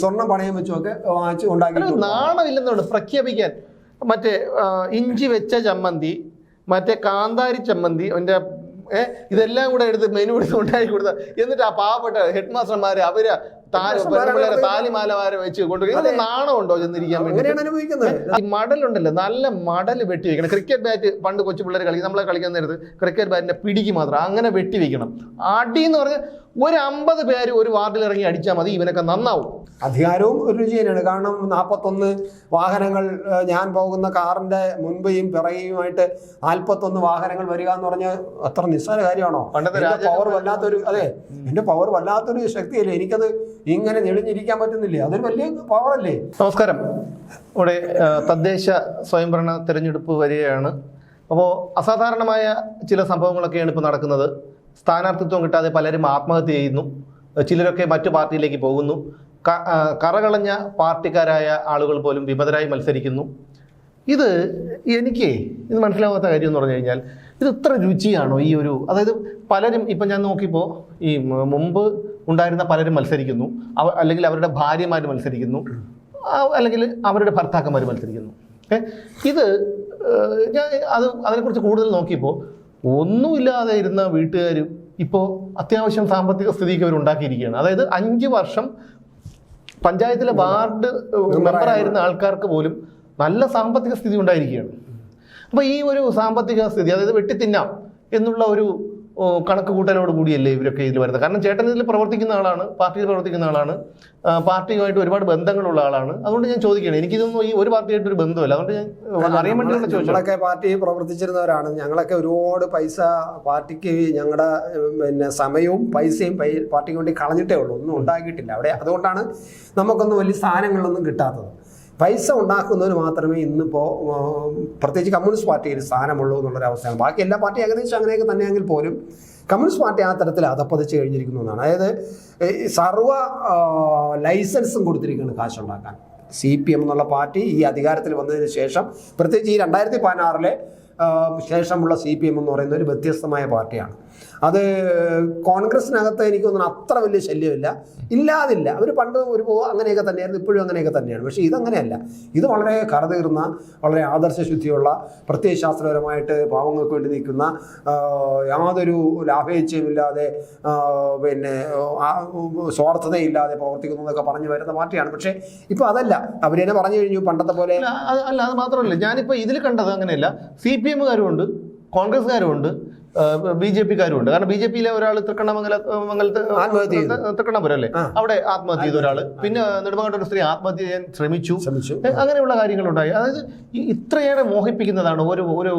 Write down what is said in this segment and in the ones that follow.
സ്വർണം പണയം വെച്ചുമൊക്കെ വാങ്ങിച്ച് ഉണ്ടാക്കി നാണമില്ലെന്നുണ്ട്. പ്രഖ്യാപിക്കാൻ. മറ്റേ ഇഞ്ചി വെച്ച ചമ്മന്തി മറ്റേ കാന്താരി ചമ്മന്തി ഏഹ് ഇതെല്ലാം കൂടെ എടുത്ത് മെനു എടുത്ത് ഉണ്ടാക്കി കൊടുത്ത. എന്നിട്ട് ആ പാവപ്പെട്ട ഹെഡ് മാസ്റ്റർമാര് അവർ പെൺപിള്ളേരെ താലിമാലമാരെ വെച്ച് കൊണ്ടുപോയി നാണം നാണമുണ്ടോ ചെന്നിരിക്കാൻ വേണ്ടി ഈ മടലുണ്ടല്ലോ. നല്ല മടൽ വെട്ടി വെക്കണം. ക്രിക്കറ്റ് ബാറ്റ് പണ്ട് കൊച്ചു പിള്ളേർ കളിക്കും. നമ്മളെ കളിക്കുന്ന നേരത്ത് ക്രിക്കറ്റ് ബാറ്റിന്റെ പിടിക്ക് മാത്രം. അങ്ങനെ വെട്ടി വെക്കണം. അടി എന്ന് പറഞ്ഞാൽ ഒരു അമ്പത് പേര് ഒരു വാർഡിൽ ഇറങ്ങി അടിച്ചാൽ മതി ഇവനൊക്കെ നന്നാവും. അധികാരവും ഒരു രുചി തന്നെയാണ് കാരണം നാൽപ്പത്തൊന്ന് വാഹനങ്ങൾ ഞാൻ പോകുന്ന കാറിന്റെ മുൻപെയും പിറകെയുമായിട്ട് നാൽപ്പത്തൊന്ന് വാഹനങ്ങൾ വരിക എന്ന് പറഞ്ഞാൽ അത്ര നിസ്സാര കാര്യമാണോ? പവർ വല്ലാത്തൊരു അതെ എന്റെ പവർ വല്ലാത്തൊരു ശക്തിയല്ലേ? എനിക്കത് ഇങ്ങനെ ഞെളിഞ്ഞിരിക്കാൻ പറ്റുന്നില്ലേ? അതൊരു വലിയ പവറല്ലേ നമസ്കാരം. ഇവിടെ തദ്ദേശ സ്വയംഭരണ തിരഞ്ഞെടുപ്പ് വരികയാണ്. അപ്പോൾ അസാധാരണമായ ചില സംഭവങ്ങളൊക്കെയാണ് ഇപ്പോൾ നടക്കുന്നത്. സ്ഥാനാർത്ഥിത്വം കിട്ടാതെ പലരും ആത്മഹത്യ ചെയ്യുന്നു. ചിലരൊക്കെ മറ്റു പാർട്ടിയിലേക്ക് പോകുന്നു. കറകളഞ്ഞ പാർട്ടിക്കാരായ ആളുകൾ പോലും വിമതരായി മത്സരിക്കുന്നു. ഇത് എനിക്ക് ഇത് മനസ്സിലാവാത്ത കാര്യം എന്ന് പറഞ്ഞു കഴിഞ്ഞാൽ ഇത് ഇത്ര രുചിയാണോ ഈ ഒരു അതായത് പലരും ഇപ്പം ഞാൻ നോക്കിയപ്പോൾ ഈ മുമ്പ് ഉണ്ടായിരുന്ന പലരും മത്സരിക്കുന്നു. അവ അല്ലെങ്കിൽ അവരുടെ ഭാര്യമാർ മത്സരിക്കുന്നു. അല്ലെങ്കിൽ അവരുടെ ഭർത്താക്കന്മാർ മത്സരിക്കുന്നു. ഇത് ഞാൻ അത് അതിനെക്കുറിച്ച് കൂടുതൽ നോക്കിയപ്പോൾ ഒന്നുമില്ലാതെ ഇരുന്ന വീട്ടുകാരും ഇപ്പോൾ അത്യാവശ്യം സാമ്പത്തിക സ്ഥിതിക്ക് അവർ ഉണ്ടാക്കിയിരിക്കുകയാണ്. അതായത് അഞ്ച് വർഷം പഞ്ചായത്തിലെ വാർഡ് മെമ്പറായിരുന്ന ആൾക്കാർക്ക് പോലും നല്ല സാമ്പത്തിക സ്ഥിതി ഉണ്ടായിരിക്കുകയാണ്. അപ്പോൾ ഈ ഒരു സാമ്പത്തിക സ്ഥിതി അതായത് വെട്ടിത്തിന്നാം എന്നുള്ള ഒരു കണക്ക് കൂട്ടലോട് കൂടിയല്ലേ ഇവരൊക്കെ ഇതിൽ വരുന്നത്? കാരണം ചേട്ടൻ ഇതിൽ പ്രവർത്തിക്കുന്ന ആളാണ് പാർട്ടിയിൽ പ്രവർത്തിക്കുന്ന ആളാണ് പാർട്ടിയുമായിട്ട് ഒരുപാട് ബന്ധങ്ങളുള്ള ആളാണ്. അതുകൊണ്ട് ഞാൻ ചോദിക്കുകയാണ് എനിക്കിതൊന്നും ഈ ഒരു പാർട്ടിയായിട്ട് ഒരു ബന്ധമില്ല അതുകൊണ്ട് ഞാൻ അറിയാൻ വേണ്ടിയുള്ള ചോദിച്ചു ഞങ്ങളൊക്കെ പാർട്ടി പ്രവർത്തിച്ചിരുന്നവരാണ്. ഞങ്ങളൊക്കെ ഒരുപാട് പൈസ പാർട്ടിക്ക് ഞങ്ങളുടെ പിന്നെ സമയവും പൈസയും പാർട്ടിക്ക് വേണ്ടി കളഞ്ഞിട്ടേ ഉള്ളൂ. ഒന്നും ഉണ്ടാക്കിയിട്ടില്ല. അവിടെ അതുകൊണ്ടാണ് നമുക്കൊന്നും വലിയ സ്ഥാനങ്ങളൊന്നും കിട്ടാത്തത്. പൈസ ഉണ്ടാക്കുന്നവർ മാത്രമേ ഇന്നിപ്പോൾ പ്രത്യേകിച്ച് കമ്മ്യൂണിസ്റ്റ് പാർട്ടിയിൽ സ്ഥാനമുള്ളൂ എന്നുള്ളൊരവസ്ഥയാണ് ബാക്കി എല്ലാ പാർട്ടി ഏകദേശം അങ്ങനെയൊക്കെ തന്നെയെങ്കിൽ പോലും കമ്മ്യൂണിസ്റ്റ് പാർട്ടി ആ തരത്തിൽ അതപ്പതിച്ച് കഴിഞ്ഞിരിക്കുന്നു എന്നാണ്. അതായത് സർവ ലൈസൻസും കൊടുത്തിരിക്കുകയാണ് കാശുണ്ടാക്കാൻ. സി പി എം എന്നുള്ള പാർട്ടി ഈ അധികാരത്തിൽ വന്നതിന് ശേഷം പ്രത്യേകിച്ച് ഈ രണ്ടായിരത്തി പതിനാറിലെ ശേഷമുള്ള സി പി എം എന്ന് പറയുന്ന ഒരു വ്യത്യസ്തമായ പാർട്ടിയാണ്. അത് കോൺഗ്രസിനകത്ത് എനിക്ക് തോന്നുന്നു അത്ര വലിയ ശല്യമില്ല. ഇല്ലാതില്ല. അവർ പണ്ട് ഒരു അങ്ങനെയൊക്കെ തന്നെയായിരുന്നു ഇപ്പോഴും അങ്ങനെയൊക്കെ തന്നെയാണ്. പക്ഷേ ഇതങ്ങനെയല്ല. ഇത് വളരെ കറതീർന്ന വളരെ ആദർശശുദ്ധിയുള്ള പ്രത്യയശാസ്ത്രപരമായിട്ട് പാവങ്ങൾക്ക് വേണ്ടി നിൽക്കുന്ന യാതൊരു ലാഭേച്ഛയുമില്ലാതെ പിന്നെ സ്വാർത്ഥതയില്ലാതെ പ്രവർത്തിക്കുന്നു എന്നൊക്കെ പറഞ്ഞു വരുന്ന പാർട്ടിയാണ്. പക്ഷേ ഇപ്പോൾ അതല്ല. അവർ തന്നെ പറഞ്ഞു കഴിഞ്ഞു പണ്ടത്തെ പോലെ. അല്ല അത് മാത്രമല്ല. ഞാനിപ്പോൾ ഇതിൽ കണ്ടത് അങ്ങനെയല്ല. സി പി എമ്മുകാരും ഉണ്ട് കോൺഗ്രസ്സുകാരും ഉണ്ട്. ബി ജെ പിക്കാരും ഉണ്ട് കാരണം ബി ജെ പിയിലെ ഒരാൾ തൃക്കണ്ണമംഗല മംഗലത്ത് തൃക്കണ്ണപുരം അല്ലേ? അവിടെ ആത്മഹത്യ ചെയ്ത ഒരാൾ പിന്നെ നെടുമങ്ങാട്ട് ഒരു സ്ത്രീ ആത്മഹത്യ ചെയ്യാൻ ശ്രമിച്ചു. അങ്ങനെയുള്ള കാര്യങ്ങളുണ്ടായി. അതായത് ഇത്രയേറെ മോഹിപ്പിക്കുന്നതാണ് ഒരു ഒരു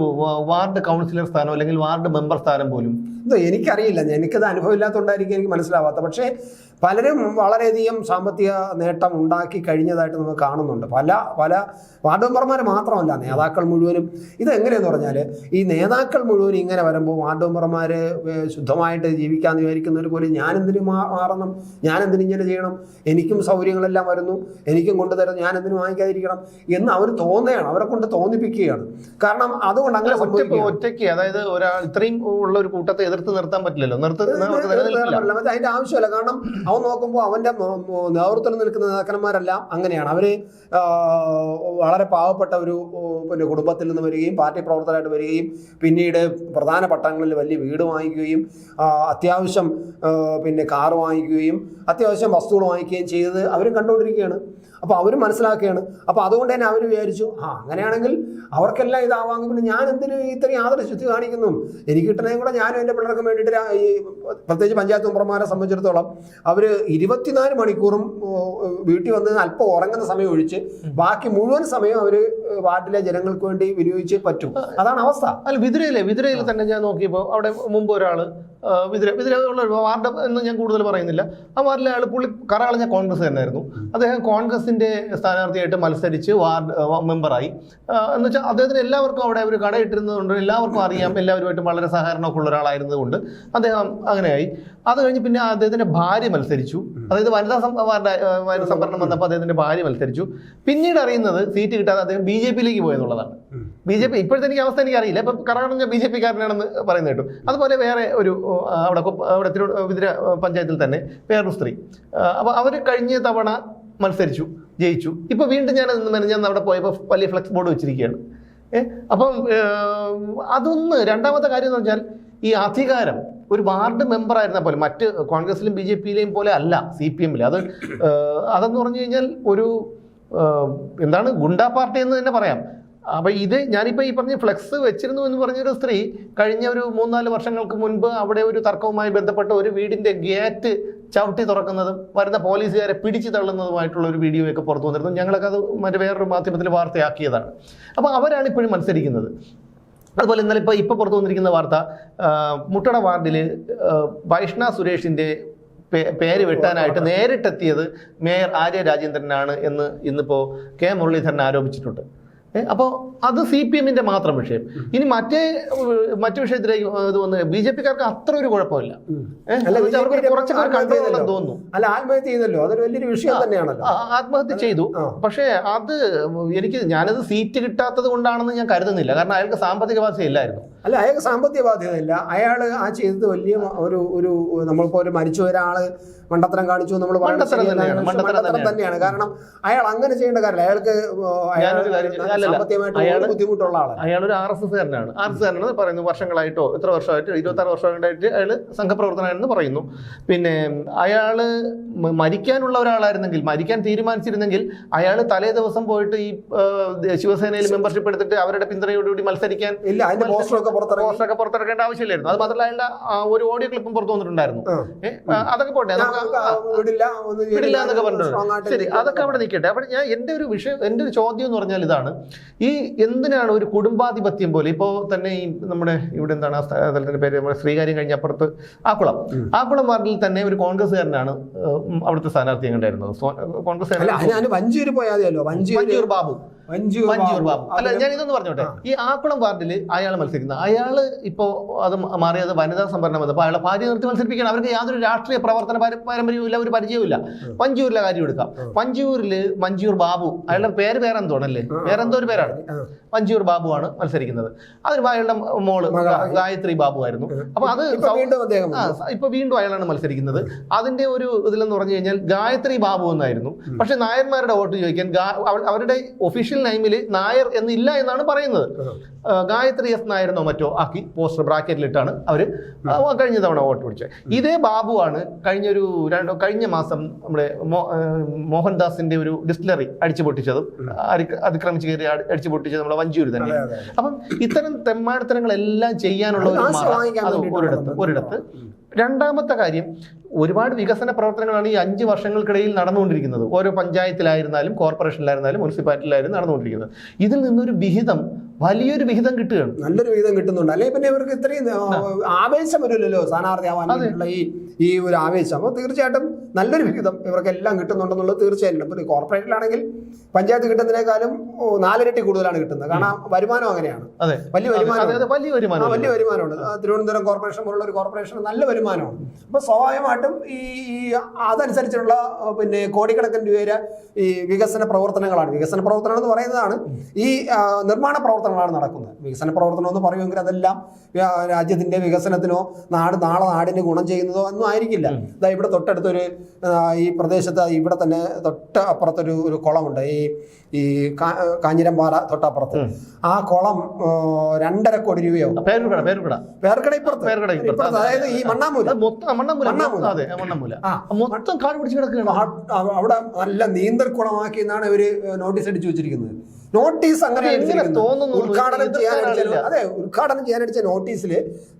വാർഡ് കൗൺസിലർ സ്ഥാനം അല്ലെങ്കിൽ വാർഡ് മെമ്പർ സ്ഥാനം പോലും. ഇത് എനിക്കറിയില്ല. എനിക്കത് അനുഭവം ഇല്ലാത്തതുകൊണ്ടായിരിക്കും എനിക്ക് മനസ്സിലാവാത്ത. പക്ഷേ പലരും വളരെയധികം സാമ്പത്തിക നേട്ടം ഉണ്ടാക്കി കഴിഞ്ഞതായിട്ട് നമുക്ക് കാണുന്നുണ്ട്. പല പല വാർഡ് മെമ്പർമാർ മാത്രമല്ല നേതാക്കൾ മുഴുവനും. ഇത് എങ്ങനെയെന്ന് പറഞ്ഞാൽ ഈ നേതാക്കൾ മുഴുവൻ ഇങ്ങനെ വരുമ്പോൾ വാർഡ് മെമ്പർമാർ ശുദ്ധമായിട്ട് ജീവിക്കാമെന്ന് വിചാരിക്കുന്നവർ പോലും ഞാൻ എന്തിനു മാ- മാറണം? ഞാൻ എന്തിനു ഇങ്ങനെ ചെയ്യണം? എനിക്കും സൗകര്യങ്ങളെല്ലാം വരുന്നു. എനിക്കും കൊണ്ടുതരുന്നു. ഞാൻ എന്തിനു വാങ്ങിക്കാതിരിക്കണം? എന്ന് അവർ തോന്നുകയാണ്. അവരെ കൊണ്ട് തോന്നിപ്പിക്കുകയാണ്. കാരണം അതുകൊണ്ട് അങ്ങനെ ഒറ്റ ഒറ്റയ്ക്ക് അതായത് ഒരാൾ ഇത്രയും ഉള്ള ഒരു കൂട്ടത്തെ എതിർത്ത് നിർത്താൻ പറ്റില്ലല്ലോ. നിർത്ത് അതിന്റെ ആവശ്യമില്ല. കാരണം അവൻ നോക്കുമ്പോൾ അവന്റെ നേതൃത്വത്തിൽ നിൽക്കുന്ന നേതാക്കന്മാരെല്ലാം അങ്ങനെയാണ്. അവർ വളരെ പാവപ്പെട്ട ഒരു പിന്നെ കുടുംബത്തിൽ നിന്ന് വരികയും പാർട്ടി പ്രവർത്തകരായിട്ട് വരികയും പിന്നീട് പ്രധാന പട്ടണങ്ങളിൽ വലിയ വീട് വാങ്ങിക്കുകയും അത്യാവശ്യം പിന്നെ കാറ് വാങ്ങിക്കുകയും അത്യാവശ്യം വസ്തുക്കൾ വാങ്ങിക്കുകയും ചെയ്തത് അവരും കണ്ടുകൊണ്ടിരിക്കുകയാണ്. അപ്പോൾ അവരും മനസ്സിലാക്കുകയാണ്. അപ്പോൾ അതുകൊണ്ട് തന്നെ അവർ വിചാരിച്ചു ആ അങ്ങനെയാണെങ്കിൽ അവർക്കെല്ലാം ഇതാവാമെങ്കിൽ പിന്നെ ഞാൻ എന്തിനു ഇത്രയും ആദരശുദ്ധി കാണിക്കുന്നു? എനിക്ക് കിട്ടണേ കൂടെ ഞാനും എന്റെ പിള്ളേർക്കും വേണ്ടിയിട്ട് ഈ പ്രത്യേകിച്ച് പഞ്ചായത്ത് മെമ്പർമാരെ സംബന്ധിച്ചിടത്തോളം അവർ ഇരുപത്തിനാല് മണിക്കൂറും വീട്ടിൽ വന്ന് അല്പം ഉറങ്ങുന്ന സമയം ഒഴിച്ച് ബാക്കി മുഴുവൻ സമയം അവർ വാർഡിലെ ജനങ്ങൾക്ക് വേണ്ടി വിനിയോഗിച്ചേ പറ്റും. അതാണ് അവസ്ഥ. അല്ല വിതുരയിലെ വിതുരയിൽ തന്നെ ഞാൻ നോക്കിയപ്പോൾ അവിടെ മുമ്പ് ഒരാൾ വിതുര വിതുര ഉള്ള വാർഡ് എന്ന് ഞാൻ കൂടുതൽ പറയുന്നില്ല. ആ വാർഡിലെ ആൾ പുള്ളി കറകളഞ്ഞ കോൺഗ്രസ് തന്നെയായിരുന്നു. അദ്ദേഹം കോൺഗ്രസിന്റെ സ്ഥാനാർത്ഥിയായിട്ട് മത്സരിച്ച് വാർഡ് മെമ്പറായി. എന്ന് വെച്ചാൽ അദ്ദേഹത്തിന് എല്ലാവർക്കും അവിടെ ഒരു കടയിട്ടിരുന്നതുകൊണ്ട് എല്ലാവർക്കും അറിയാം എല്ലാവരുമായിട്ടും വളരെ സഹകരണമൊക്കെ ഉള്ള ഒരാളായിരുന്നതുകൊണ്ട് അദ്ദേഹം അങ്ങനെയായി. അത് കഴിഞ്ഞ് പിന്നെ അദ്ദേഹത്തിന്റെ ഭാര്യ മത്സരിച്ചു. അതായത് വനിതാ വാർഡ് സംവരണം വന്നപ്പോൾ അദ്ദേഹത്തിന്റെ ഭാര്യ മത്സരിച്ചു. പിന്നീട് അറിയുന്നത് സീറ്റ് കിട്ടാതെ അദ്ദേഹം ബി ജെ പിയിലേക്ക് പോയെന്നുള്ളതാണ്. ബി ജെ പി ഇപ്പോഴത്തെ എനിക്ക് അവസ്ഥ എനിക്ക് അറിയില്ല ഇപ്പം കറകടഞ്ഞ ബി ജെ പി കാരനാണെന്ന് പറയുന്നത് കേട്ടു. അതുപോലെ വേറെ ഒരു അവിടെ അവിടെ തിരു വിതിര പഞ്ചായത്തിൽ തന്നെ വേറൊരു സ്ത്രീ. അപ്പോൾ അവർ കഴിഞ്ഞ തവണ മത്സരിച്ചു ജയിച്ചു. ഇപ്പോൾ വീണ്ടും ഞാൻ ഞാൻ അവിടെ പോയപ്പോൾ വലിയ ഫ്ലെക്സ് ബോർഡ് വെച്ചിരിക്കുകയാണ്. ഏഹ് അപ്പം അതൊന്ന് രണ്ടാമത്തെ കാര്യം എന്ന് പറഞ്ഞാൽ ഈ അധികാരം ഒരു വാർഡ് മെമ്പർ ആയിരുന്ന പോലെ മറ്റ് കോൺഗ്രസിലും ബി ജെ പിയിലെയും പോലെ അല്ല സി പി എമ്മിൽ അത് അതെന്ന് പറഞ്ഞു കഴിഞ്ഞാൽ ഒരു എന്താണ് ഗുണ്ടാ പാർട്ടി എന്ന് തന്നെ പറയാം. അപ്പൊ ഇത് ഞാനിപ്പോ ഈ പറഞ്ഞ ഫ്ലെക്സ് വെച്ചിരുന്നു എന്ന് പറഞ്ഞൊരു സ്ത്രീ കഴിഞ്ഞ ഒരു മൂന്നാൽ വർഷങ്ങൾക്ക് മുൻപ് അവിടെ ഒരു തർക്കവുമായി ബന്ധപ്പെട്ട ഒരു വീടിന്റെ ഗേറ്റ് ചവിട്ടി തുറക്കുന്നതും വരുന്ന പോലീസുകാരെ പിടിച്ചു തള്ളുന്നതുമായിട്ടുള്ള ഒരു വീഡിയോയൊക്കെ പുറത്തു വന്നിരുന്നു. ഞങ്ങളൊക്കെ അത് മറ്റു വേറൊരു മാധ്യമത്തിൽ വാർത്തയാക്കിയതാണ്. അപ്പോൾ അവരാണ് ഇപ്പോഴും മത്സരിക്കുന്നത്. അതുപോലെ ഇന്നലെ ഇപ്പോൾ ഇപ്പോൾ പുറത്തു വന്നിരിക്കുന്ന വാർത്ത മുട്ടട വാർഡിൽ വൈഷ്ണ സുരേഷിന്റെ പേ- പേര് വെട്ടാനായിട്ട് നേരിട്ടെത്തിയത് മേയർ ആര്യ രാജേന്ദ്രനാണ് എന്ന് ഇന്നിപ്പോൾ കെ മുരളീധരൻ ആരോപിച്ചിട്ടുണ്ട്. അപ്പോൾ അത് സി പി എമ്മിന്റെ മാത്രം വിഷയം. ഇനി മറ്റേ മറ്റു വിഷയത്തിലേക്ക് ഇത് വന്ന് ബി ജെ പിക്കാർക്ക് അത്ര ഒരു കുഴപ്പമില്ല. കുറച്ചൊക്കെ. തോന്നുന്നു. അല്ല ആത്മഹത്യ ചെയ്തല്ലോ. അതൊരു വലിയൊരു വിഷയം തന്നെയാണല്ലോ. ആത്മഹത്യ ചെയ്തു. പക്ഷേ അത് എനിക്ക് ഞാനത് സീറ്റ് കിട്ടാത്തത് കൊണ്ടാണെന്ന് ഞാൻ കരുതുന്നില്ല. കാരണം അയാൾക്ക് സാമ്പത്തിക വാസ ഇല്ലായിരുന്നു. അല്ല അയാൾക്ക് സാമ്പത്തിക ബാധ്യതയില്ല. അയാൾ ആ ചെയ്തത് വലിയ ഒരു ഒരു നമ്മളിപ്പോ ഒരു മരിച്ച ഒരാൾ മണ്ടത്തരം കാണിച്ചു നമ്മൾ മണ്ടത്തരം തന്നെയാണ്, കാരണം അയാൾ അങ്ങനെ ചെയ്യേണ്ട കാര്യമില്ല. അയാൾക്ക് അയാൾ. സാമ്പത്തികമായിട്ട് ഒരു ബുദ്ധിമുട്ടുള്ള ആളാണ് അയാളൊരു ആർ എസ് എസ് കാരനാണ്. ആർ എസ് എസ് പറയുന്നു വർഷങ്ങളായിട്ടോ എത്ര വർഷമായിട്ട്? ഇരുപത്താറ് വർഷമായിട്ട് അയാൾ സംഘപ്രവർത്തനമാണെന്ന് പറയുന്നു. പിന്നെ അയാൾ മരിക്കാനുള്ള ഒരാളായിരുന്നെങ്കിൽ മരിക്കാൻ തീരുമാനിച്ചിരുന്നെങ്കിൽ അയാൾ തലേ ദിവസം പോയിട്ട് ഈ ശിവസേനയിൽ മെമ്പർഷിപ്പ് എടുത്തിട്ട് അവരുടെ പിന്തുണയോടുകൂടി മത്സരിക്കാൻ ഇല്ല അതിന്റെ പോസ്റ്ററൊക്കെ പോസ്റ്ററൊക്കെ പുറത്തിറക്കേണ്ട ആവശ്യമില്ലായിരുന്നു. അത് മാത്രമല്ല അയാളുടെ ഒരു ഓഡിയോ ക്ലിപ്പും പുറത്തു വന്നിട്ടുണ്ടായിരുന്നു. അതൊക്കെ പോട്ടെ വിടില്ല എന്നൊക്കെ പറഞ്ഞിട്ടുണ്ട്. ശരി അതൊക്കെ അവിടെ നിൽക്കട്ടെ. അവിടെ ഞാൻ എന്റെ ഒരു വിഷയം എന്റെ ഒരു ചോദ്യം എന്ന് പറഞ്ഞാൽ ഇതാണ്. ഈ എന്തിനാണ് ഒരു കുടുംബാധിപത്യം പോലെ ഇപ്പോൾ തന്നെ ഈ നമ്മുടെ ഇവിടെ എന്താണ് ആ സ്ഥലത്തിന്റെ പേര് നമ്മുടെ ശ്രീകാര്യം കഴിഞ്ഞ അപ്പുറത്ത് ആക്കുളം. ആക്കുളം വാർഡിൽ തന്നെ ഒരു കോൺഗ്രസ്സുകാരനാണ് അവിടുത്തെ സ്ഥാനാർത്ഥി ഉണ്ടായിരുന്നത് കോൺഗ്രസ് ബാബു. ബാബു. അല്ല ഞാൻ ഇതൊന്ന് പറഞ്ഞോട്ടെ. ഈ ആക്കുളം വാർഡിൽ അയാൾ മത്സരിക്കുന്നത് അയാൾ ഇപ്പോൾ അത് മാറിയത് വനിതാ സംവരണം അപ്പോൾ അയാളെ ഭാര്യ നിർത്തി മത്സരിപ്പിക്കണം അവർക്ക് യാതൊരു രാഷ്ട്രീയ പ്രവർത്തന പാര- പാരമ്പര്യവും ഇല്ല ഒരു പരിചയവുമില്ല. പഞ്ചൂരിലെ കാര്യം എടുക്കാം. പഞ്ചൂരിൽ മഞ്ചൂർ ബാബു അയാളുടെ പേര് വേറെ എന്തോണല്ലേ വേറെ എന്തോ ഒരു പേരാണ്. മഞ്ചൂർ ബാബു ആണ് മത്സരിക്കുന്നത്. അതിന് അയാളുടെ മോൾ ഗായത്രി ബാബു ആയിരുന്നു. അപ്പൊ അത് ഇപ്പൊ വീണ്ടും അയാളാണ് മത്സരിക്കുന്നത്. അതിന്റെ ഒരു ഇതിലെന്ന് പറഞ്ഞു കഴിഞ്ഞാൽ ഗായത്രി ബാബു എന്നായിരുന്നു. പക്ഷെ നായന്മാരുടെ വോട്ട് ചോദിക്കാൻ അവരുടെ ഒഫീഷ്യൽ നെയിമിൽ നായർ എന്നില്ല എന്നാണ് പറയുന്നത്. ഗായത്രി എസ് നായരെന്നോ മറ്റോ ആക്കി പോസ്റ്റർ ബ്രാക്കറ്റിലിട്ടാണ് അവർ കഴിഞ്ഞ തവണ വോട്ട് പിടിച്ചത് ഇതേ ബാബുവാണ് കഴിഞ്ഞൊരു രണ്ടോ കഴിഞ്ഞ മാസം നമ്മുടെ മോഹൻദാസിന്റെ ഒരു ഡിസ്റ്റിലറി അടിച്ചു പൊട്ടിച്ചതും അതിക്രമിച്ച് കയറി അടി- അടിച്ചു പൊട്ടിച്ചത് നമ്മളെ വഞ്ചിയൂർ തന്നെ. അപ്പം ഇത്തരം തെമ്മാടിത്തരങ്ങളെല്ലാം ചെയ്യാനുള്ള ഒരു ഒരിടത്ത് ഒരിടത്ത്. രണ്ടാമത്തെ കാര്യം ഒരുപാട് വികസന പ്രവർത്തനങ്ങളാണ് ഈ അഞ്ച് വർഷങ്ങൾക്കിടയിൽ നടന്നുകൊണ്ടിരിക്കുന്നത്. ഓരോ പഞ്ചായത്തിലായിരുന്നാലും കോർപ്പറേഷനിലായിരുന്നാലും മുനിസിപ്പാലിറ്റിയിലായിരുന്നു നടന്നുകൊണ്ടിരിക്കുന്നത്. ഇതിൽ നിന്നൊരു വിഹിതം വലിയൊരു വിഹിതം കിട്ടുകയാണ്. നല്ലൊരു വിഹിതം കിട്ടുന്നുണ്ട്. അല്ലെങ്കിൽ പിന്നെ ഇവർക്ക് ഇത്രയും ആവേശം വരില്ലല്ലോ സ്ഥാനാർത്ഥി ആവാനുള്ള ഈ ഈ ഒരു ആവേശം. അപ്പോൾ തീർച്ചയായിട്ടും നല്ലൊരു വിഹിതം ഇവർക്ക് എല്ലാം കിട്ടുന്നുണ്ടെന്നുള്ളത് തീർച്ചയായിട്ടും ഇപ്പൊ കോർപ്പറേറ്റിലാണെങ്കിൽ പഞ്ചായത്ത് കിട്ടുന്നതിനേക്കാളും നാലിരട്ടി കൂടുതലാണ് കിട്ടുന്നത്. കാരണം വരുമാനം അങ്ങനെയാണ്. വലിയ വരുമാനം വലിയ വരുമാനം വലിയ വരുമാനമുണ്ട്. ആ, തിരുവനന്തപുരം കോർപ്പറേഷൻ പോലുള്ള ഒരു കോർപ്പറേഷൻ നല്ല വരുമാനമാണ് അപ്പോൾ സ്വാഭാവികമായിട്ടും ഈ അതനുസരിച്ചുള്ള പിന്നെ കോടിക്കണക്കിന് രൂപയുടെ ഈ വികസന പ്രവർത്തനങ്ങളാണ്. വികസന പ്രവർത്തനം എന്ന് പറയുന്നതാണ് ഈ നിർമ്മാണ പ്രവർത്തനങ്ങളാണ് നടക്കുന്നത്. വികസന പ്രവർത്തനം എന്ന് പറയുമെങ്കിൽ അതെല്ലാം രാജ്യത്തിന്റെ രാജ്യത്തിന്റെ വികസനത്തിനോ നാട് നാളെ നാടിന് ഗുണം ചെയ്യുന്നതോ ഒന്നും ആയിരിക്കില്ല ഇതാ ഇവിടെ തൊട്ടടുത്തൊരു ഈ പ്രദേശത്ത് ഇവിടെ തന്നെ തൊട്ട അപ്പുറത്തൊരു ഒരു കുളമുണ്ട്. ഈ ഈ കാഞ്ഞിരമ്പാറ കാഞ്ഞിരംപാറ തൊട്ടപ്പുറത്ത്. ആ കുളം രണ്ടര കോടി രൂപയോ? പേരുകട പേരുകട പേർക്കട. ഇപ്പുറത്ത്. ഇപ്പുറത്ത്. അതായത് ഈ മണ്ണാമൂല. മൊത്തം കാട് പിടിച്ച് കിടക്കുകയാണ്. ആ, അവിടെ നല്ല നീന്തൽ കുളമാക്കി എന്നാണ് ഇവർ നോട്ടീസ് അടിച്ചു വെച്ചിരിക്കുന്നത്. നോട്ടീസ് അങ്ങനെ? ഉദ്ഘാടനം അടിച്ച അതെ ഉദ്ഘാടനം ചെയ്യാൻ അടിച്ച നോട്ടീസിൽ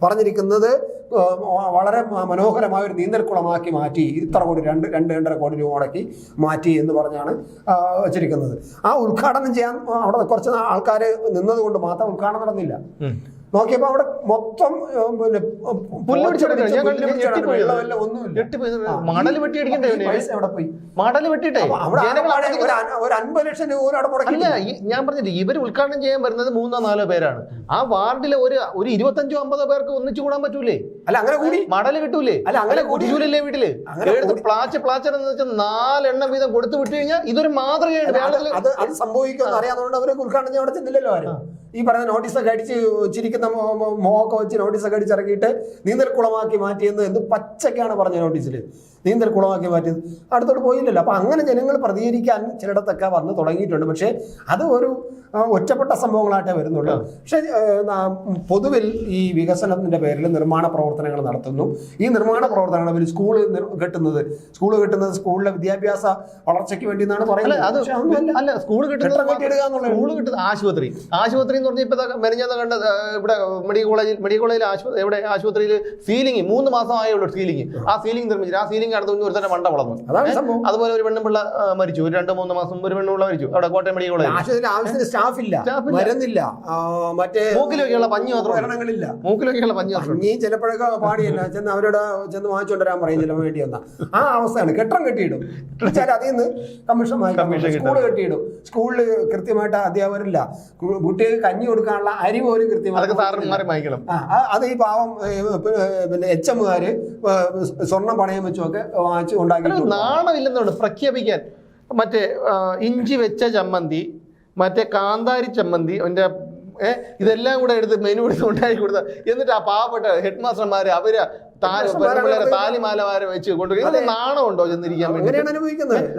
പറഞ്ഞിരിക്കുന്നത് വളരെ മനോഹരമായ ഒരു നീന്തൽക്കുളമാക്കി മാറ്റി ഇത്ര കോടി രണ്ട് രണ്ട് രണ്ടര കോടി രൂപ മുടക്കി മാറ്റി എന്ന് പറഞ്ഞാണ് വെച്ചിരിക്കുന്നത് ആ ഉദ്ഘാടനം ചെയ്യാൻ അവിടെ കുറച്ച് ആൾക്കാർ നിന്നതുകൊണ്ട് മാത്രം ഉദ്ഘാടനം നടന്നില്ല. നോക്കിയപ്പോ അവിടെ മൊത്തം പിന്നെ പുല്ല് പിടിച്ച് കിടക്കുകയാണ്. ഞാൻ പുല്ല് പിടിച്ച് ഞെട്ടിപ്പോയി. കിടക്കുകയാണ്. വെള്ളമില്ല, ഒന്നുമില്ല ഞെട്ടിപ്പോയി. ആ. മണൽ വെട്ടി അടിക്കണ്ടേ ഈ ഇവന്? പൈസ എവിടെ പോയി മടൽ വെട്ടിട്ടെ അവിടെ ജനങ്ങൾ ആകെ അവിടെ ഒരു അൻപത് ലക്ഷം രൂപ അല്ല ഞാൻ പറഞ്ഞില്ലേ ഇവർ ഉദ്ഘാടനം ചെയ്യാൻ വരുന്നത് മൂന്നോ നാലോ പേരാണ് ആ വാർഡിലെ ഒരു ഒരു ഇരുപത്തഞ്ചോ അമ്പതോ പേർക്ക് ഒന്നിച്ചു കൂടാൻ പറ്റൂലേ അല്ല അങ്ങനെ കൂടി മടൽ കിട്ടൂലേ അല്ല, അങ്ങനെ കൂടി. കുടിയൂലല്ലേ വീട്ടിൽ എടുത്ത് പ്ലാച്ച് പ്ലാച്ചർ എന്ന് വെച്ചാൽ നാലെണ്ണം വീതം കൊടുത്തു വിട്ടു കഴിഞ്ഞാൽ ഇതൊരു മാതൃകയാണ് അത് സംഭവിക്കുന്നത് അത് അത് സംഭവിക്കുമെന്ന് അറിയാവുന്നതുകൊണ്ട് അവർ ഉദ്ഘാടനം ചെയ്യാൻ അവിടെ ചെന്നില്ലല്ലോ ആരും ഈ പറഞ്ഞ നോട്ടീസൊക്കെ അടിച്ച് ചിരിക്കുന്ന മോഹൊക്കെ വെച്ച് നോട്ടീസൊക്കെ അടിച്ചിറക്കിയിട്ട് നീന്തൽക്കുളമാക്കി മാറ്റിയെന്ന് എന്ത് പച്ചക്കാണ് പറഞ്ഞ നോട്ടീസിൽ നീന്തൽ കുളമാക്കി മാറ്റിയത്. അടുത്തോട്ട് പോയില്ലല്ലോ. അപ്പോൾ അങ്ങനെ ജനങ്ങൾ പ്രതികരിക്കാൻ ചിലയിടത്തൊക്കെ വന്ന് തുടങ്ങിയിട്ടുണ്ട്. പക്ഷേ അത് ഒരു ഒറ്റപ്പെട്ട സംഭവങ്ങളായിട്ടേ വരുന്നുള്ളൂ. പക്ഷേ പൊതുവിൽ ഈ വികസനത്തിന്റെ പേരിൽ നിർമ്മാണ പ്രവർത്തനങ്ങൾ നടത്തുന്നു. ഈ നിർമ്മാണ പ്രവർത്തനങ്ങൾ ഒരു സ്കൂൾ കെട്ടുന്നത്. സ്കൂൾ കെട്ടുന്നത് സ്കൂളിലെ വിദ്യാഭ്യാസ വളർച്ചയ്ക്ക് വേണ്ടി എന്നാണ് പറയുന്നത്. അല്ല സ്കൂൾ കിട്ടുന്നത് സ്കൂൾ കിട്ടുന്ന ആശുപത്രി. ആശുപത്രി എന്ന് പറഞ്ഞാൽ ഇപ്പൊ മെനഞ്ഞാന്ന് കണ്ട ഇവിടെ മെഡിക്കൽ കോളേജിൽ മെഡിക്കൽ കോളേജിൽ ആശുപത്രി എവിടെ? ആശുപത്രിയിൽ സീലിംഗ് മൂന്ന് മാസം ഉള്ളൂ സീലിംഗ്. ആ സീലിംഗ് നിർമ്മിച്ചിട്ട് ആ സീലിംഗ് അടുത്ത് ഒരു തന്നെ മണ്ട വളർന്നു. അതാണ് സംഭവം. അതുപോലെ ഒരു പെണ്ണുപിള്ള ആ, മരിച്ചു. ഒരു രണ്ട് മൂന്ന് മാസം ഒരു പെണ്ണുള്ള മരിച്ചു. അവിടെ കോട്ടയം മെഡിക്കൽ കോളേജ് ആശുപത്രിയിൽ ആവശ്യത്തിന് സ്റ്റാഫ് ഇല്ല Staff ഇല്ല. മരുന്നില്ല ആ, മറ്റേ മൂക്കിലൊക്കെയുള്ള പഞ്ഞി മാത്രം. ഉപകരണങ്ങളില്ല. മൂക്കിലൊക്കെയുള്ള പഞ്ഞി മാത്രം. പഞ്ഞി ചിലപ്പോഴൊക്കെ പാടിയല്ല. ചെന്ന് അവരോട് ചെന്ന് വാങ്ങിച്ചുകൊണ്ടുവരാൻ പറയും. ചിലപ്പോൾ വേണ്ടി വന്ന. ആ അവസ്ഥയാണ്. കെട്ടം കെട്ടിയിടും. എന്നുവെച്ചാൽ അതിൽ നിന്ന് കമ്മീഷൻ വാങ്ങിക്കും. സ്കൂൾ കെട്ടിയിടും. സ്കൂളിൽ കൃത്യമായിട്ട് അധ്യാപകരില്ല. കു- കുട്ടികൾക്ക് കഞ്ഞി കൊടുക്കാനുള്ള അരി പോലും അതൊക്കെ കൃത്യമായിട്ട് സാറന്മാരെ വാങ്ങിക്കണം. ആ, ആ- അത് ഈ പാവം ഏ, പി- ഏ, പിന്നെ എച്ച് എമ്മുകാര് സ്വർണം പണയം വെച്ചുമൊക്കെ വാങ്ങിച്ച് ഉണ്ടാക്കി നാണമില്ലെന്നുണ്ട് പ്രഖ്യാപിക്കാൻ. മറ്റേ ഇഞ്ചി വെച്ച ചമ്മന്തി മറ്റേ കാന്താരി ചമ്മന്തി ഏ ഇതെല്ലാം കൂടെ എടുത്ത് മെനു എടുത്ത് ഉണ്ടാക്കി കൊടുത്ത. എന്നിട്ട് ആ പാവപ്പെട്ട ഹെഡ് മാസ്റ്റർമാര് അവർ താലിമാലമാരെ വെച്ച് കൊണ്ടുപോയി നാണമുണ്ടോ ചെന്നിരിക്കാൻ വേണ്ടി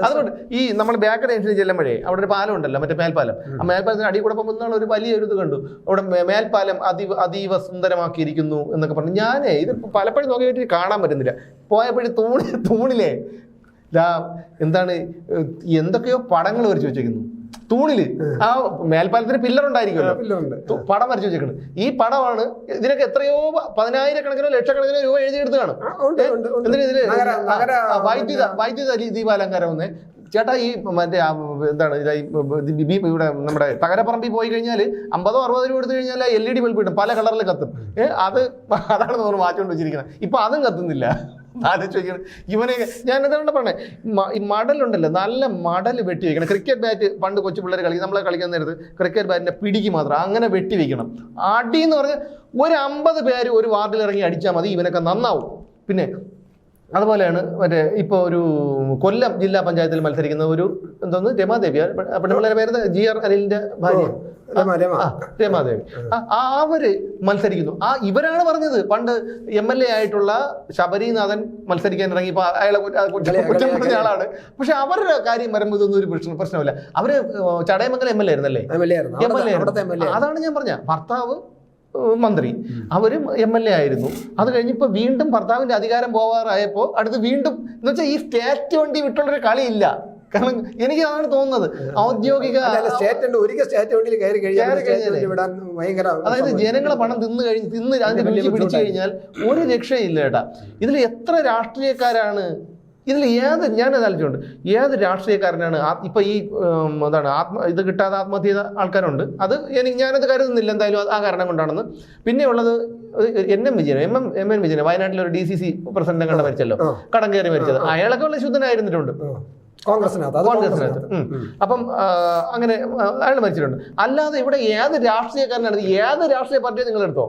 അതുകൊണ്ട് ഈ നമ്മൾ ബാക്ക് ഡെൻഷനിൽ ചെല്ലുമ്പോഴേ അവിടെ ഒരു പാലം ഉണ്ടല്ലോ മറ്റേ മേൽപ്പാലം. ആ മേൽപ്പാലത്തിന് അടി കൂടെ പോകുമ്പോൾ ഒരു വലിയ ഒരു ഇത് കണ്ടു. അവിടെ മേൽപ്പാലം അതീവ അതീവ സുന്ദരമാക്കിയിരിക്കുന്നു എന്നൊക്കെ പറഞ്ഞു. ഞാനേ ഇത് പലപ്പോഴും നോക്കിയിട്ട് കാണാൻ പറ്റുന്നില്ല. പോയപ്പോഴും തൂണി തൂണിലേ എന്താണ് എന്തൊക്കെയോ പടങ്ങൾ വരച്ചു വെച്ചേക്കുന്നു. തൂണിൽ. ആ മേൽപ്പാലത്തിന് പില്ലർ ഉണ്ടായിരിക്കുമല്ലോ. പടം വരച്ചു വെച്ചേക്കുന്നത് ഈ പടമാണ് ഇതിനൊക്കെ എത്രയോ പതിനായിരക്കണക്കിനോ ലക്ഷക്കണക്കിനോ രൂപ എഴുതിയെടുത്ത് കാണും ഇതിൽ വൈദ്യുത വൈദ്യുത ദീപാലങ്കാരം ഒന്ന്. ചേട്ടാ ഈ മറ്റേ എന്താണ് ഇവിടെ നമ്മുടെ തകരപ്പറമ്പിൽ പോയി കഴിഞ്ഞാൽ അമ്പതോ അറുപതോ രൂപ എടുത്തു കഴിഞ്ഞാൽ എൽ ഇ ഡി ബൾബ് കിട്ടും. പല കളറിൽ കത്തും. അത് അതാണ് നമ്മൾ മാറ്റിക്കൊണ്ട് വെച്ചിരിക്കുന്നത് ഇപ്പൊ അതും കത്തുന്നില്ല. ആലോചിച്ച് ചോദിക്കണം. ഇവനെ ഞാൻ എന്താണ് പറഞ്ഞേ? മടലുണ്ടല്ലോ നല്ല മടൽ വെട്ടി വെക്കണം. ക്രിക്കറ്റ് ബാറ്റ് പണ്ട് കൊച്ചു പിള്ളേർ കളിക്കും നമ്മളെ കളിക്കാൻ നേരത്ത് ക്രിക്കറ്റ് ബാറ്റിന്റെ പിടിക്ക് മാത്രം അങ്ങനെ വെട്ടി വെക്കണം. അടി എന്ന് പറഞ്ഞാൽ ഒരു അമ്പത് പേര് ഒരു വാർഡിൽ ഇറങ്ങി അടിച്ചാൽ മതി ഇവനൊക്കെ നന്നാവും. പിന്നെ അതുപോലെയാണ് മറ്റേ ഇപ്പോൾ ഒരു കൊല്ലം ജില്ലാ പഞ്ചായത്തിൽ മത്സരിക്കുന്ന ഒരു എന്തോന്ന്? രമാദേവി. പെണ്ണുപിള്ളേരെ പേര് ജി ആർ അനിലിന്റെ ഭാര്യ. രമാദേവി. ആ, അവർ മത്സരിക്കുന്നു. ആ ഇവരാണ് പറഞ്ഞത്. പണ്ട് എം എൽ എ ആയിട്ടുള്ള ശബരിനാഥൻ മത്സരിക്കാൻ ഇറങ്ങിയപ്പോൾ അയാളെ കളി- ആളാണ്. പക്ഷെ അവരുടെ കാര്യം വരുമ്പോൾ ഇതൊന്നും ഒരു പ്രശ്നം പ്രശ്നമില്ല. അവർ ചടയമംഗലം എം എൽ എ ആയിരുന്നല്ലേ? എം എൽ എ അതാണ് ഞാൻ പറഞ്ഞ ഭർത്താവ് മന്ത്രി. അവരും എം എൽ എ ആയിരുന്നു. അത് കഴിഞ്ഞിപ്പോ വീണ്ടും ഭർത്താവിന്റെ അധികാരം പോവാറായപ്പോ അടുത്ത് വീണ്ടും എന്ന് വെച്ചാൽ ഈ സ്റ്റേറ്റ് വണ്ടി വിട്ടുള്ളൊരു കളിയില്ല. കാരണം എനിക്ക് അതാണ് തോന്നുന്നത്. ഔദ്യോഗിക അതായത് ജനങ്ങളെ പണം തിന്ന് കഴിഞ്ഞ് തിന്ന് അതിന്റെ രുചി പിടിച്ചു കഴിഞ്ഞാൽ ഒരു രക്ഷയില്ല ഏട്ടാ. ഇതിൽ എത്ര രാഷ്ട്രീയക്കാരാണ് ഇതിൽ ഏത് ഞാൻ ആലോചിച്ചുണ്ട് ഏത് രാഷ്ട്രീയക്കാരനാണ് ഇപ്പൊ ഈ എന്താണ് ആത്മ ഇത് കിട്ടാതെ ആത്മഹത്യ ചെയ്ത ആൾക്കാരുണ്ട്. അത് എനിക്ക് ഞാനത് കരുതുന്നില്ല എന്തായാലും ആ കാരണം കൊണ്ടാണെന്ന്. പിന്നെ ഉള്ളത് N M Vijayan M M M N Vijayan വയനാട്ടിലെ ഒരു ഡി സി സി പ്രസിഡന്റ് കണ്ട മരിച്ചല്ലോ. കടം കയറി മരിച്ചത്. അയാളൊക്കെ ഉള്ള ശുദ്ധനായിരുന്നിട്ടുണ്ട്. കോൺഗ്രസിനകത്ത്. അപ്പം അങ്ങനെ അയാൾ മരിച്ചിട്ടുണ്ട്. അല്ലാതെ ഇവിടെ ഏത് രാഷ്ട്രീയക്കാരനാണ് ഏത് രാഷ്ട്രീയ പാർട്ടിയെ നിങ്ങൾ എടുത്തോ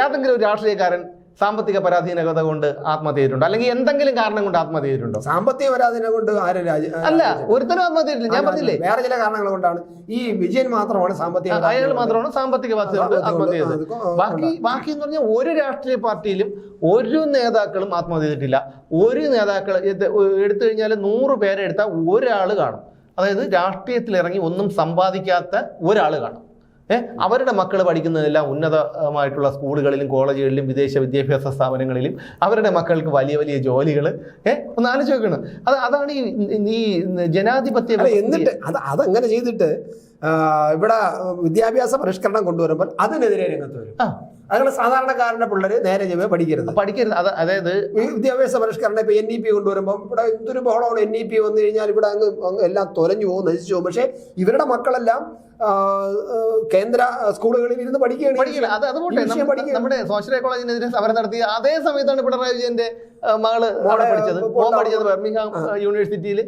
ഏതെങ്കിലും ഒരു രാഷ്ട്രീയക്കാരൻ സാമ്പത്തിക പരാധീനത കൊണ്ട് ആത്മഹത്യ ചെയ്തിട്ടുണ്ടോ അല്ലെങ്കിൽ എന്തെങ്കിലും കാരണം കൊണ്ട് ആത്മഹത്യ ചെയ്തിട്ടുണ്ടോ സാമ്പത്തിക പരാധീന കൊണ്ട് ആരും അല്ല ഒരുത്തരും ആത്മഹത്യ ചെയ്തിട്ടില്ല ഞാൻ പറഞ്ഞില്ലേ? വേറെ ചില കാരണങ്ങൾ കൊണ്ടാണ്. ഈ വിജയൻ മാത്രമാണ് സാമ്പത്തിക അയാൾ മാത്രമാണ് സാമ്പത്തിക ആത്മഹത്യ ചെയ്തത്. ബാക്കി ബാക്കി എന്ന് പറഞ്ഞാൽ ഒരു രാഷ്ട്രീയ പാർട്ടിയിലും ഒരു നേതാക്കളും ആത്മഹത്യ ചെയ്തിട്ടില്ല. ഒരു നേതാക്കൾ എടുത്തു കഴിഞ്ഞാൽ നൂറ് പേരെടുത്താൽ ഒരാൾ കാണും. അതായത് രാഷ്ട്രീയത്തിൽ ഇറങ്ങി ഒന്നും സമ്പാദിക്കാത്ത ഒരാൾ കാണും. അവരുടെ മക്കൾ പഠിക്കുന്നതെല്ലാം ഉന്നതമായിട്ടുള്ള സ്കൂളുകളിലും കോളേജുകളിലും വിദേശ വിദ്യാഭ്യാസ സ്ഥാപനങ്ങളിലും അവരുടെ മക്കൾക്ക് വലിയ വലിയ ജോലികൾ ഏഹ് ഒന്ന് ആലോചിച്ച് നോക്കണം. അത് അതാണ് ഈ ഈ ജനാധിപത്യ എന്നിട്ട് അത് അതങ്ങനെ ചെയ്തിട്ട് ഇവിടെ വിദ്യാഭ്യാസ പരിഷ്കരണം കൊണ്ടുവരുമ്പോൾ അതിനെതിരെ രംഗത്ത് വരും. അതുകൊണ്ട് സാധാരണക്കാരന്റെ പിള്ളേര് നേരെ ചെവ്വേ പഠിക്കരുത്. പഠിക്കരുത്. അത് അതായത് വിദ്യാഭ്യാസ പരിഷ്കരണം ഇപ്പൊ എൻ ഇ പി കൊണ്ടുവരുമ്പോൾ ഇവിടെ എന്തൊരു ബഹളമാണ് എൻ ഇ പി വന്നു കഴിഞ്ഞാൽ ഇവിടെ അങ്ങ് എല്ലാം തൊലഞ്ഞു പോകും നശിച്ചു പോകും. പക്ഷേ ഇവരുടെ മക്കളെല്ലാം കേന്ദ്ര സ്കൂളുകളിൽ ഇരുന്ന് പഠിക്കുകയാണ് പഠിക്കില്ല. അത് ഈ നമ്മുടെ സോഷ്യൽ കോളേജിനെതിരെ സമരം നടത്തിയ അതേ സമയത്താണ് പിണറായി വിജയന്റെ മകൾ പഠിച്ചത്. മോൻ പഠിച്ചത് ബർമിംഗ്ഹാം യൂണിവേഴ്സിറ്റിയിൽ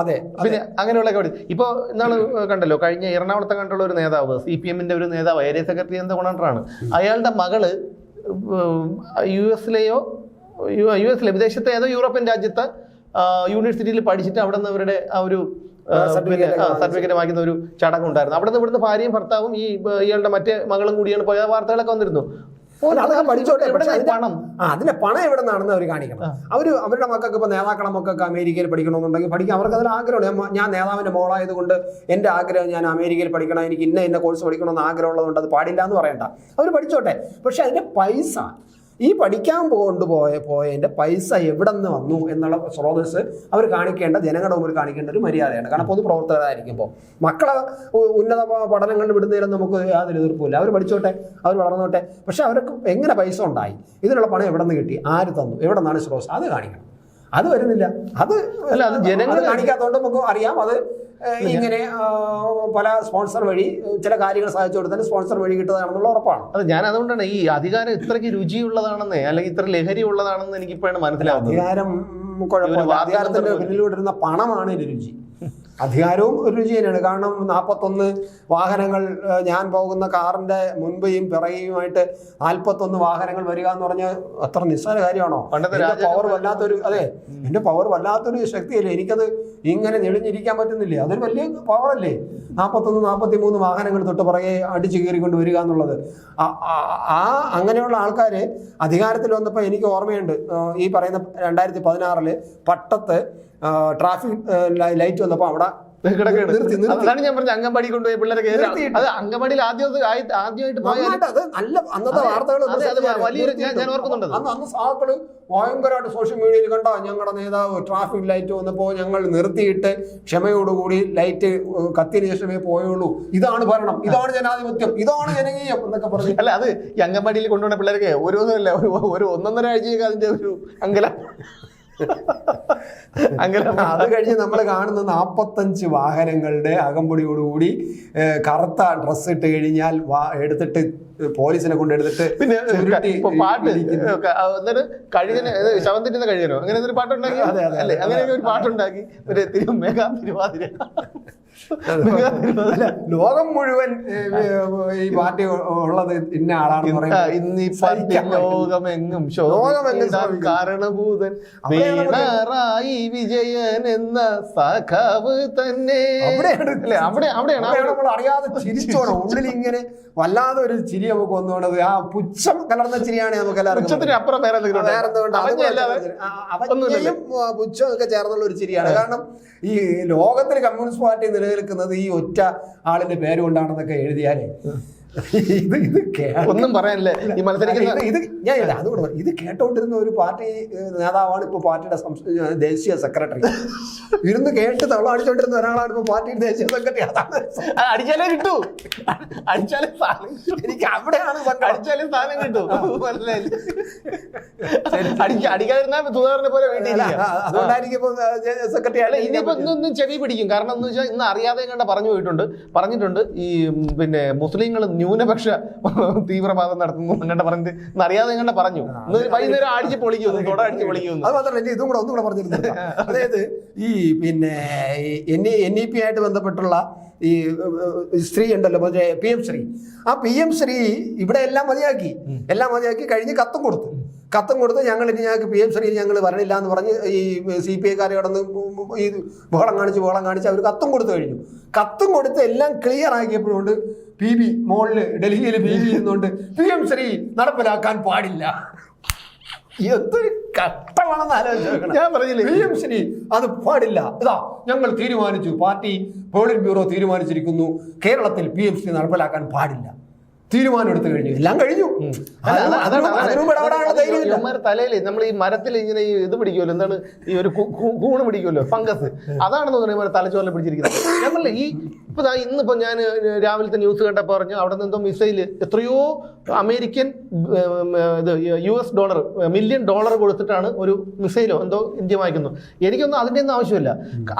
അതെ പിന്നെ അങ്ങനെയുള്ളൊക്കെ പഠിച്ചു ഇപ്പൊ ഇന്നാൾ കണ്ടല്ലോ കഴിഞ്ഞ എറണാകുളത്തെ കണ്ടുള്ള ഒരു നേതാവ് സി പി എമ്മിന്റെ ഒരു നേതാവ് ഏരിയ സെക്രട്ടറി എന്താ കൊണ്ടാണ് അയാളുടെ മകൾ യു എസിലെയോ യു എസിലെ വിദേശത്തെ ഏതോ യൂറോപ്യൻ രാജ്യത്തെ യൂണിവേഴ്സിറ്റിയിൽ പഠിച്ചിട്ട് അവിടെ നിന്ന് അവരുടെ ആ ഒരു സർട്ടിഫിക്കറ്റ് വാങ്ങിക്കുന്ന ഒരു ചടങ്ങുണ്ടായിരുന്നു. അവിടെ നിന്ന് ഇവിടുന്ന് ഭാര്യയും ഭർത്താവും ഈ ഇയാളുടെ മറ്റേ മകളും കൂടിയാണ് പോയ വാർത്തകളൊക്കെ വന്നിരുന്നു. അതൊക്കെ പഠിച്ചോട്ടെ പണം? അതിന്റെ പണം എവിടെ നിന്നാണെന്ന് അവർ കാണിക്കണം. അവർ അവരുടെ മക്കൾക്ക് ഇപ്പൊ നേതാക്കളെ മക്കൾക്ക് അമേരിക്കയിൽ പഠിക്കണമെന്നുണ്ടെങ്കിൽ പഠിക്കാം. അവർക്ക് അതിൽ ആഗ്രഹമുണ്ട്. ഞാൻ- ഞാൻ നേതാവിന്റെ മോളായതുകൊണ്ട് എന്റെ ആഗ്രഹം ഞാൻ അമേരിക്കയിൽ പഠിക്കണം. എനിക്ക് ഇന്ന ഇന്ന കോഴ്സ് പഠിക്കണമെന്ന് ആഗ്രഹമുള്ളതുകൊണ്ട് അത് പാടില്ല എന്ന് പറയണ്ട. അവർ പഠിച്ചോട്ടെ. പക്ഷെ അതിന്റെ പൈസ ഈ പഠിക്കാൻ കൊണ്ടുപോയ പോയതിന്റെ പൈസ എവിടെ നിന്ന് വന്നു എന്നുള്ള സ്രോതസ് അവർ കാണിക്കേണ്ട ജനങ്ങളുടെ മുമ്പിൽ കാണിക്കേണ്ട ഒരു മര്യാദയാണ്. കാരണം പൊതുപ്രവർത്തകരായിരിക്കുമ്പോൾ മക്കളെ ഉന്നത പഠനങ്ങളിൽ വിടുന്നതിലും നമുക്ക് യാതൊരു എതിർപ്പില്ല അവർ പഠിച്ചോട്ടെ അവർ വളർന്നോട്ടെ. പക്ഷെ അവർക്ക് എങ്ങനെ പൈസ ഉണ്ടായി? ഇതിനുള്ള പണം എവിടെ നിന്ന് കിട്ടി? ആര് തന്നു? എവിടെ നിന്നാണ് സ്രോതസ് അത് കാണിക്കണം. അത് വരുന്നില്ല. അത് അല്ല, അത് ജനങ്ങൾ- കാണിക്കാത്തതുകൊണ്ട് നമുക്ക് അറിയാം. അത് ഇങ്ങനെ പല സ്പോൺസർ വഴി ചില കാര്യങ്ങൾ സാധിച്ചു കൊടുത്താൽ സ്പോൺസർ വഴി കിട്ടുന്നതാണെന്നുള്ള ഉറപ്പാണ്. അത് ഞാൻ അതുകൊണ്ടാണ് ഈ അധികാരം ഇത്രയ്ക്ക് രുചിയുള്ളതാണെന്ന് അല്ലെങ്കിൽ ഇത്ര ലഹരി ഉള്ളതാണെന്ന് എനിക്കിപ്പോഴാണ് മനസ്സിലാവുന്നത്. അധികാരം കുഴപ്പമില്ല. അധികാരത്തിന്റെ പിന്നിലൂടെ പണമാണ് രുചി. അധികാരവും ഒരു രുചി തന്നെയാണ് കാരണം നാൽപ്പത്തൊന്ന് വാഹനങ്ങൾ ഞാൻ പോകുന്ന കാറിന്റെ മുൻപെയും പിറകെയുമായിട്ട് നാൽപ്പത്തൊന്ന് വാഹനങ്ങൾ വരിക എന്ന് പറഞ്ഞാൽ അത്ര നിസ്സാര കാര്യമാണോ? പവർ വല്ലാത്തൊരു അതെ എന്റെ പവർ വല്ലാത്തൊരു ശക്തിയല്ലേ? എനിക്കത് ഇങ്ങനെ നെളിഞ്ഞിരിക്കാൻ പറ്റുന്നില്ലേ? അതൊരു വലിയ പവറല്ലേ നാൽപ്പത്തൊന്ന് നാൽപ്പത്തി മൂന്ന് വാഹനങ്ങൾ തൊട്ട് പുറകെ അടിച്ചു കയറിക്കൊണ്ട് വരിക എന്നുള്ളത്. ആ- അങ്ങനെയുള്ള ആൾക്കാർ അധികാരത്തിൽ വന്നപ്പോൾ എനിക്ക് ഓർമ്മയുണ്ട്. ഈ പറയുന്ന രണ്ടായിരത്തി പതിനാറിൽ പട്ടത്ത് ട്രാഫിക് ലൈറ്റ് വന്നപ്പോൾ അവിടെ. അതാണ് ഞാൻ പറഞ്ഞ അംഗൻവാടി കൊണ്ടുപോയി പിള്ളേരെ കയറി. നിർത്തിയിട്ട്. അത് അംഗൻവാടിയിൽ ആദ്യം ആദ്യമായിട്ട് നല്ല അന്നത്തെ വാർത്തകൾ വലിയൊരു- ഞാൻ- ഓർക്കുന്നുണ്ട് അന്ന് അന്ന് സാക്കൾ ഭയങ്കരമായിട്ട് സോഷ്യൽ മീഡിയയിൽ കണ്ട? ഞങ്ങളുടെ നേതാവ് ട്രാഫിക് ലൈറ്റ് വന്നപ്പോൾ ഞങ്ങൾ നിർത്തിയിട്ട് ക്ഷമയോടുകൂടി ലൈറ്റ് കത്തിന് ശേഷമേ പോയുള്ളൂ. ഇതാണ് ഭരണം. ഇതാണ് ജനാധിപത്യം. ഇതാണ് ജനകീയം എന്നൊക്കെ പറഞ്ഞു. അല്ല അത് ഈ അംഗൻവാടിയിൽ കൊണ്ടുപോകുന്ന ദിവസമല്ല ഒരു ഒരു ഒന്നൊന്നര ആഴ്ചയൊക്കെ അതിന്റെ ഒരു അങ്കല അങ്കല അത് കഴിഞ്ഞ് നമ്മൾ കാണുന്ന നാൽപ്പത്തഞ്ച് വാഹനങ്ങളുടെ അകമ്പടിയോടുകൂടി കറുത്ത ഡ്രസ്സ് ഇട്ട് കഴിഞ്ഞാൽ എടുത്തിട്ട് പോലീസിനെ കൊണ്ടെടുത്തിട്ട് പിന്നെ പാട്ട്. എന്നിട്ട് കഴുകന് ശവന്തിന്റെ ശവം കഴുകനോ? അങ്ങനെ ഒരു പാട്ടുണ്ടാക്കി? അല്ലെ. അങ്ങനെ ഒരു പാട്ടുണ്ടാക്കി. ഒരു തിരു മെഗാ തിരുവാതിര. ലോകം മുഴുവൻ ഈ പാർട്ടി ഉള്ളത് ഇന്ന ആളാണ് ഇന്ന്. ലോകമെങ്ങും ലോകമെങ്ങും കാരണഭൂതൻ. വീണറായി വിജയൻ എന്ന സഖാവ് തന്നെ. അവിടെയാണ് അവിടെയാണ് അറിയാതെ ചിരിച്ചോണം. ഉള്ളിൽ ഇങ്ങനെ വല്ലാതെ ഒരു ചിരി നമുക്ക് വന്നുകൊണ്ടത് ആ പുച്ഛം കലർന്ന ചിരിയാണ് നമുക്ക് എല്ലാവർക്കും അപ്പുറം വേറെ എന്തെങ്കിലും പുച്ഛവും ഒക്കെ ചേർന്നുള്ള ഒരു ചിരിയാണ്. കാരണം ഈ ലോകത്തിൽ കമ്മ്യൂണിസ്റ്റ് പാർട്ടി നിലനിൽക്കുന്നത് ഈ ഒറ്റ ആളിന്റെ പേര് കൊണ്ടാണെന്നൊക്കെ എഴുതിയാലേ. ഇത് ഇത് ഒന്നും പറയാനില്ല? ഈ മത്സരിക്കുന്ന ഇത് ഞാൻ അതുകൊണ്ട് ഇത് കേട്ടോണ്ടിരുന്ന ഒരു പാർട്ടി നേതാവാണ് ഇപ്പൊ പാർട്ടിയുടെ ദേശീയ സെക്രട്ടറി. ഇരുന്ന് കേട്ട് തവളടിച്ചോണ്ടിരുന്ന ഒരാളാണ് ഇപ്പൊ പാർട്ടിയുടെ ദേശീയ സെക്രട്ടറി. അതാണ് അടിച്ചാലേ കിട്ടു. അടിച്ചാലേ സാധനം. എനിക്ക് അവിടെയാണ് അടിച്ചാലും സാധനം കിട്ടൂ. അടിക്കാതിരുന്നാ സുധാകരനെ പോലെ വീട്ടിൽ അതുകൊണ്ടായിരിക്കും ഇപ്പൊ സെക്രട്ടറി അല്ല ഇനിയിപ്പോ ഇന്നൊന്നും ചെവി പിടിക്കും. കാരണം എന്ന് വെച്ചാൽ ഇന്ന് അറിയാതെ കണ്ട പറഞ്ഞു പോയിട്ടുണ്ട്. പറഞ്ഞിട്ടുണ്ട് ഈ പിന്നെ മുസ്ലിങ്ങൾ ന്യൂനപക്ഷ തീവ്രവാദം നടത്തുന്നു എന്നിട്ട് പറഞ്ഞത് എന്നറിയാതെ കണ്ട പറഞ്ഞു. വൈകുന്നേരം അടിച്ച് പൊളിക്കുന്നു തുട അടിച്ച് പൊളിക്കുന്നു അത് മാത്രമല്ല ഇതും കൂടെ ഒന്നും കൂടെ പറഞ്ഞിരുന്നു അതായത് ഈ പിന്നെ എൻ എൻ ഇ പി ആയിട്ട് ബന്ധപ്പെട്ടുള്ള ഈ സ്ത്രീ ഉണ്ടല്ലോ മറ്റേ പി എം ശ്രീ. ആ പി എം ശ്രീ ഇവിടെ എല്ലാം മതിയാക്കി. എല്ലാം മതിയാക്കി കഴിഞ്ഞ് കത്തും കൊടുത്തു. കത്തും കൊടുത്ത് ഞങ്ങൾ ഇനി ഞങ്ങൾക്ക് പി എം ശ്രീ ഞങ്ങൾ വരണില്ല എന്ന് പറഞ്ഞ് ഈ സി പി ഐക്കാരെ കടന്ന് ഈ ബഹളം കാണിച്ച് ബഹളം കാണിച്ച് അവർ കത്തും കൊടുത്തു കഴിഞ്ഞു. കത്തും കൊടുത്ത് എല്ലാം ക്ലിയർ ആക്കിയപ്പോഴുണ്ട് പി ബി മോളിൽ ഡൽഹിയിൽ പി ബി ഇരുന്നുകൊണ്ട് പി എം ശ്രീ നടപ്പിലാക്കാൻ പാടില്ല. എന്തൊരു കട്ടമാണെന്ന് ആലോചിച്ചു ഞാൻ പറഞ്ഞില്ലേ? പി എം ശ്രീ അത് പാടില്ല. ഇതാ ഞങ്ങൾ തീരുമാനിച്ചു. പാർട്ടി പോളിറ്റ് ബ്യൂറോ തീരുമാനിച്ചിരിക്കുന്നു. കേരളത്തിൽ പി എം ശ്രീ നടപ്പിലാക്കാൻ പാടില്ല. തീരുമാനം എടുത്തു കഴിഞ്ഞു. എല്ലാം കഴിഞ്ഞു. തലയിൽ തലയിൽ നമ്മൾ ഈ മരത്തിൽ ഇങ്ങനെ ഈ ഇത് പിടിക്കുമല്ലോ എന്താണ് ഈ ഒരു കൂണ് പിടിക്കുമല്ലോ ഫംഗസ്. അതാണെന്ന് തോന്നുന്നത് തലച്ചോറിൽ പിടിച്ചിരിക്കുന്നത്. നമ്മളെ ഈ ഇപ്പൊ ഇന്നിപ്പോ ഞാൻ രാവിലത്തെ ന്യൂസ് കണ്ടപ്പോൾ പറഞ്ഞു അവിടെ നിന്നെന്തോ മിസൈൽ എത്രയോ അമേരിക്കൻ ഇത് U S dollar million dollar കൊടുത്തിട്ടാണ് ഒരു മിസൈലോ എന്തോ ഇന്ത്യ വാങ്ങിക്കുന്നു എനിക്കൊന്നും അതിന്റെ ഒന്നും ആവശ്യമില്ല.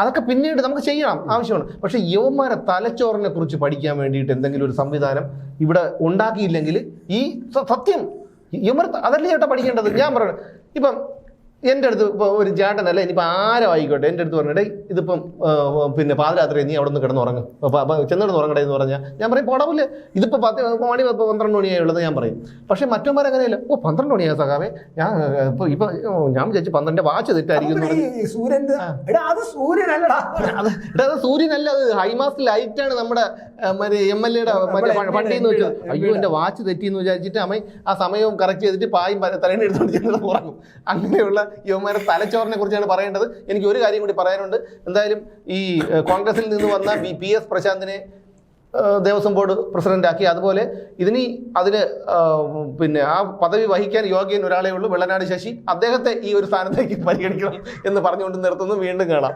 അതൊക്കെ പിന്നീട് നമുക്ക് ചെയ്യണം ആവശ്യമാണ്. പക്ഷെ യുവന്മാരെ തലച്ചോറിനെ കുറിച്ച് പഠിക്കാൻ വേണ്ടിയിട്ട് എന്തെങ്കിലും ഒരു സംവിധാനം ഇവിടെ ഉണ്ടാക്കിയില്ലെങ്കിൽ ഈ സത്യം യുവർ അതല്ലേ ചേട്ടാ പഠിക്കേണ്ടത്? ഞാൻ പറയണം ഇപ്പം എന്റെ അടുത്ത് ഇപ്പോൾ ഒരു ചേട്ടനല്ല ഇനിയിപ്പോൾ ആരോ ആയിക്കോട്ടെ എന്റെ അടുത്ത് പറഞ്ഞിട്ട് ഇതിപ്പം പിന്നെ പാതിരാത്രി നീ അവിടെ നിന്ന് കിടന്നുറങ്ങും ചെന്നിടന്ന് ഉറങ്ങട്ടെ എന്ന് പറഞ്ഞാൽ ഞാൻ പറയും പോടാവില്ല ഇതിപ്പോൾ പത്ത് മണി പന്ത്രണ്ട് മണിയായി ഉള്ളത് ഞാൻ പറയും. പക്ഷേ മറ്റന്മാർ അങ്ങനെയല്ല ഓ പന്ത്രണ്ട് മണിയാ സഖാവേ ഞാൻ ഇപ്പോൾ ഇപ്പോൾ ഞാൻ വിചാരിച്ചു പന്ത്രണ്ട് വാച്ച് തെറ്റായിരിക്കും അത് സൂര്യനല്ല അത് ഹൈമാസ് ലൈറ്റാണ് നമ്മുടെ മറ്റേ എം എൽ എയുടെ മറ്റേ ഫണ്ടിൽ വെച്ചത്. അയ്യോ എന്റെ വാച്ച് തെറ്റിയെന്ന് വിചാരിച്ചിട്ട് അമ്മ ആ സമയവും കറക്റ്റ് ചെയ്തിട്ട് പായും തലേനെ എടുത്തോണ്ട് ഉറങ്ങും. അങ്ങനെയുള്ള യുവമാരുടെ തലച്ചോറിനെ കുറിച്ചാണ് പറയേണ്ടത്. എനിക്ക് ഒരു കാര്യം കൂടി പറയാനുണ്ട്. എന്തായാലും ഈ കോൺഗ്രസിൽ നിന്ന് വന്ന ബി പി എസ് പ്രശാന്തിനെ ദേവസ്വം ബോർഡ് പ്രസിഡന്റാക്കി. അതുപോലെ ഇതിനി അതിന് പിന്നെ ആ പദവി വഹിക്കാൻ യോഗ്യൻ ഒരാളേ ഉള്ളൂ വെള്ളനാട് ശശി. അദ്ദേഹത്തെ ഈ ഒരു സ്ഥാനത്തേക്ക് പരിഗണിക്കണം എന്ന് പറഞ്ഞുകൊണ്ട് നിർത്തുന്നു. വീണ്ടും കാണാം.